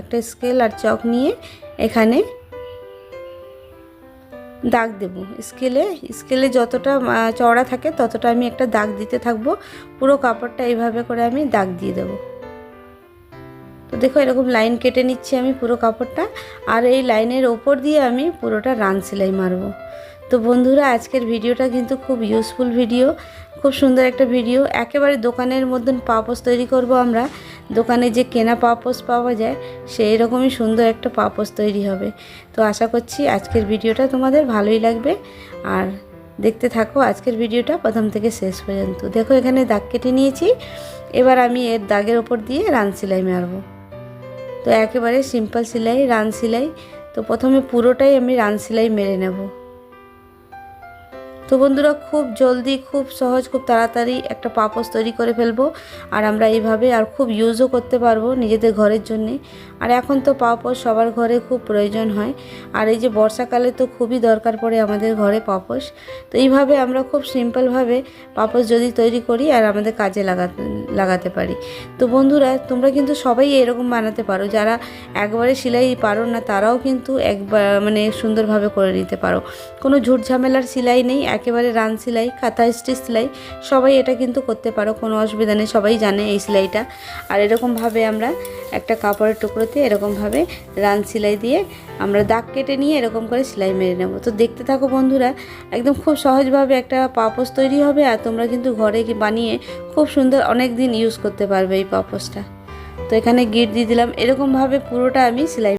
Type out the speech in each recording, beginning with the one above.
একটা স্কেল আর চক নিয়ে এখানে দাগ দেব। স্কেলে স্কেলে যতটা চওড়া থাকে ততটা আমি একটা দাগ দিতে থাকব। পুরো কাপড়টা এইভাবে করে আমি দাগ দিয়ে দেবো। তো দেখো এরকম লাইন কেটে নিচ্ছি আমি পুরো কাপড়টা। আর এই লাইনের ওপর দিয়ে আমি পুরোটা রান সেলাই মারবো। তো বন্ধুরা, আজকের ভিডিওটা কিন্তু খুব ইউজফুল ভিডিও খুব সুন্দর একটা ভিডিও। একেবারে দোকানের মতন পাপোস তৈরি করব আমরা। দোকানে যে কেনা পাপোস পাওয়া যায় সেই রকমই সুন্দর একটা পাপোস তৈরি হবে। তো আশা করছি আজকের ভিডিওটা তোমাদের ভালোই লাগবে। আর দেখতে থাকো আজকের ভিডিওটা প্রথম থেকে শেষ পর্যন্ত। দেখো, এখানে দাগ কেটে নিয়েছি। এবার আমি এর দাগের ওপর দিয়ে রান সেলাই মারবো। তো একেবারে সিম্পল সেলাই, রান সেলাই। তো প্রথমে পুরোটাই আমি রান সেলাই মেরে নেব। তো বন্ধুরা, খুব জলদি, খুব সহজ, খুব তাড়াতাড়ি একটা পাপোস তৈরি করে ফেলব। আর আমরা এইভাবে আর খুব ইউজও করতে পারব নিজেদের ঘরের জন্যে। আর এখন তো পাপোস সবার ঘরে খুব প্রয়োজন হয়। আর এই যে বর্ষাকালে তো খুবই দরকার পড়ে আমাদের ঘরে পাপোস তো এইভাবে আমরা খুব সিম্পলভাবে পাপোস যদি তৈরি করি আর আমাদের কাজে লাগাতে লাগাতে পারি। তো বন্ধুরা, তোমরা কিন্তু সবাই এরকম বানাতে পারো। যারা একবারে সেলাই পারো না, তারাও কিন্তু একবার মানে সুন্দরভাবে করে নিতে পারো। কোনো ঝুট ঝামেলার সেলাই নেই একেবারে রান সেলাই কাঁথা স্টিচ সেলাই, সবাই এটা কিন্তু করতে পারো, কোনো অসুবিধা নেই, সবাই জানে এই সেলাইটা। আর এরকমভাবে আমরা একটা কাপড়ের টুকরোতে এরকমভাবে রান সেলাই দিয়ে আমরা দাগ কেটে নিয়ে এরকম করে সেলাই মেরে নেব। তো দেখতে থাকো বন্ধুরা, একদম খুব সহজভাবে একটা পাপোস তৈরি হবে আর তোমরা কিন্তু ঘরে বানিয়ে খুব সুন্দর অনেক দিন ইউজ করতে পারবে এই পাপোসটা তো এখানে গিট দিয়ে দিলাম, এরকমভাবে পুরোটা আমি সেলাই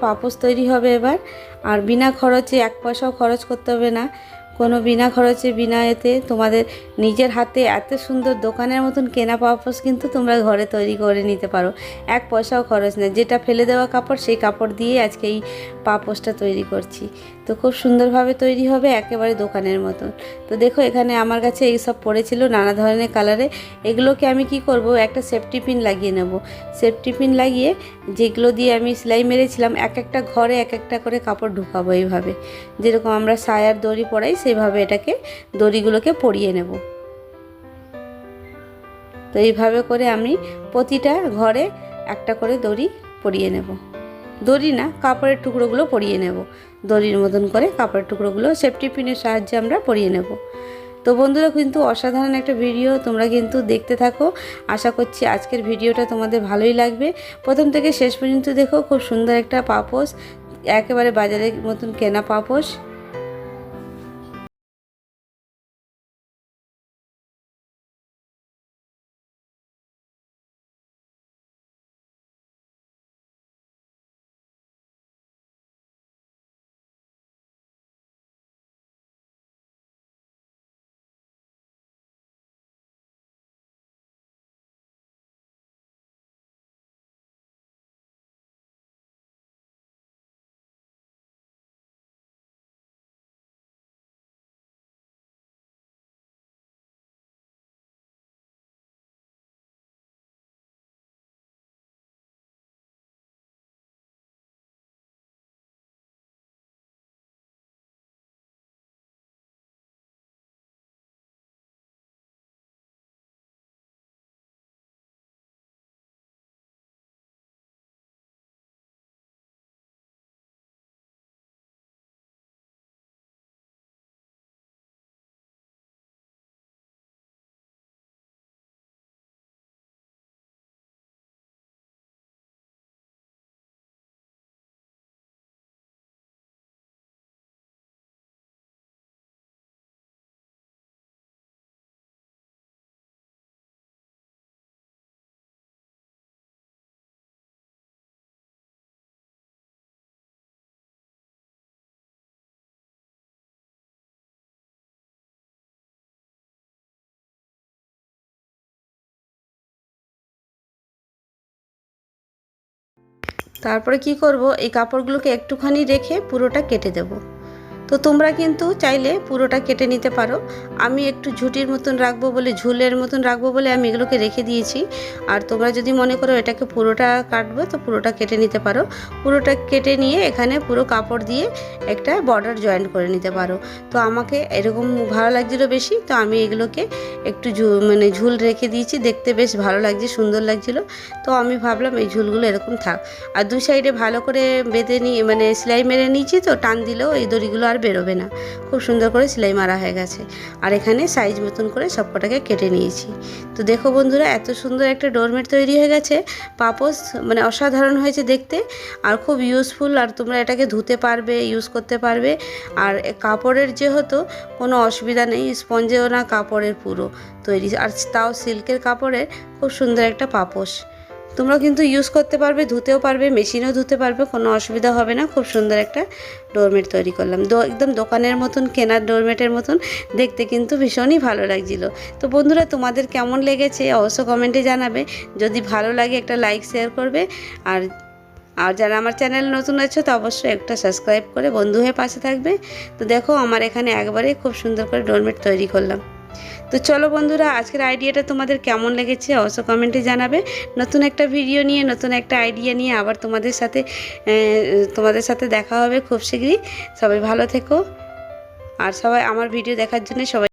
পাপোস তৈরি হবে এবার। আর বিনা খরচে এক পয়সাও খরচ করতে হবে না। কোনো বিনা খরচে, বিনা এতে তোমাদের নিজের হাতে এত সুন্দর দোকানের মতন কেনা পাপোস কিন্তু তোমরা ঘরে তৈরি করে নিতে পারো। এক পয়সাও খরচ নেই। যেটা ফেলে দেওয়া কাপড়, সেই কাপড় দিয়ে আজকে এই পাপোসটা তৈরি করছি। তো খুব সুন্দরভাবে তৈরি হবে একেবারে দোকানের মতন। তো দেখো এখানে আমার কাছে এই সব পড়েছিল নানা ধরনের কালারে। এগুলোকে আমি কি করব? একটা সেফটি পিন লাগিয়ে নেব। সেফটি পিন লাগিয়ে যেগুলো দিয়ে আমি সেলাই মেরেছিলাম, এক একটা ঘরে এক একটা করে কাপড় ঢুকাবো এইভাবে। যেরকম আমরা সায়ার দড়ি পরাই সেইভাবে এটাকে দড়িগুলোকে পরিয়ে নেব। তো এইভাবে করে আমি প্রতিটা ঘরে একটা করে দড়ি পরিয়ে নেব। দড়ি না, কাপড়ের টুকরোগুলো পরিয়ে নেব। দড়ির মতন করে কাপড়ের টুকরোগুলো সেফটি পিনের সাহায্যে আমরা পরিয়ে নেব। তো বন্ধুরা, কিন্তু অসাধারণ একটা ভিডিও তোমরা কিন্তু দেখতে থাকো। আশা করছি আজকের ভিডিওটা তোমাদের ভালোই লাগবে। প্রথম থেকে শেষ পর্যন্ত দেখো, খুব সুন্দর একটা পাপোস একেবারে বাজারের মতন কেনা পাপোস তারপরে কি করব? এই কাপড়গুলোকে একটুখানি রেখে পুরোটা কেটে দেব। তো তোমরা কিন্তু চাইলে পুরোটা কেটে নিতে পারো। আমি একটু ঝুটির মতন রাখব বলে, ঝুলের মতন রাখব বলে আমি এগুলোকে রেখে দিয়েছি। আর তোমরা যদি মনে করো এটাকে পুরোটা কাটবো, তো পুরোটা কেটে নিতে পারো। পুরোটা কেটে নিয়ে এখানে পুরো কাপড় দিয়ে একটা বর্ডার জয়েন করে নিতে পারো। তো আমাকে এরকম ভালো লাগছিল বেশি, তো আমি এগুলোকে একটু মানে ঝুল রেখে দিয়েছি। দেখতে বেশ ভালো লাগছে, সুন্দর লাগছিল। তো আমি ভাবলাম এই ঝুলগুলো এরকম থাক। আর দু সাইডে ভালো করে বেঁধে নিয়ে মানে সেলাই মেরে নিয়েছি তো, টান দিলেও এই দড়িগুলো আর বেরোবে না। খুব সুন্দর করে সেলাই মারা হয়ে গেছে। আর এখানে সাইজ মতন করে সবকটাকে কেটে নিয়েছি। তো দেখো বন্ধুরা, এত সুন্দর একটা ডোরমেট তৈরি হয়ে গেছে। পাপোস মানে অসাধারণ হয়েছে দেখতে। আর খুব ইউজফুল আর তোমরা এটাকে ধুতে পারবে ইউজ করতে পারবে। আর কাপড়ের যেহেতু কোনো অসুবিধা নেই স্পঞ্জেও না কাপড়ের পুরো তৈরি। আর তাও সিল্কের কাপড়ের খুব সুন্দর একটা পাপোস তোমরা কিন্তু ইউজ করতে পারবে, ধুতেও পারবে, মেশিনেও ধুতে পারবে, কোনো অসুবিধা হবে না। খুব সুন্দর একটা ডোরমেট তৈরি করলাম। দো একদম দোকানের মতন, কেনার ডোরমেটের মতন, দেখতে কিন্তু ভীষণই ভালো লাগছিল। তো বন্ধুরা, তোমাদের কেমন লেগেছে অবশ্য কমেন্টে জানাবে। যদি ভালো লাগে একটা লাইক শেয়ার করবে। আর আর যারা আমার চ্যানেল নতুন আছে, তো অবশ্যই একটা সাবস্ক্রাইব করে বন্ধু হয়ে পাশে থাকবে। তো দেখো, আমার এখানে একবারে খুব সুন্দর করে ডোরমেট তৈরি করলাম। তো চলো বন্ধুরা, আজকের আইডিয়াটা তোমাদের কেমন লেগেছে অবশ্য কমেন্টে জানাবে। নতুন একটা ভিডিও নিয়ে, নতুন একটা আইডিয়া নিয়ে আবার তোমাদের সাথে তোমাদের সাথে দেখা হবে খুব শীঘ্রই। সবাই ভালো থেকো। আর সবাই আমার ভিডিও দেখার জন্য সবাই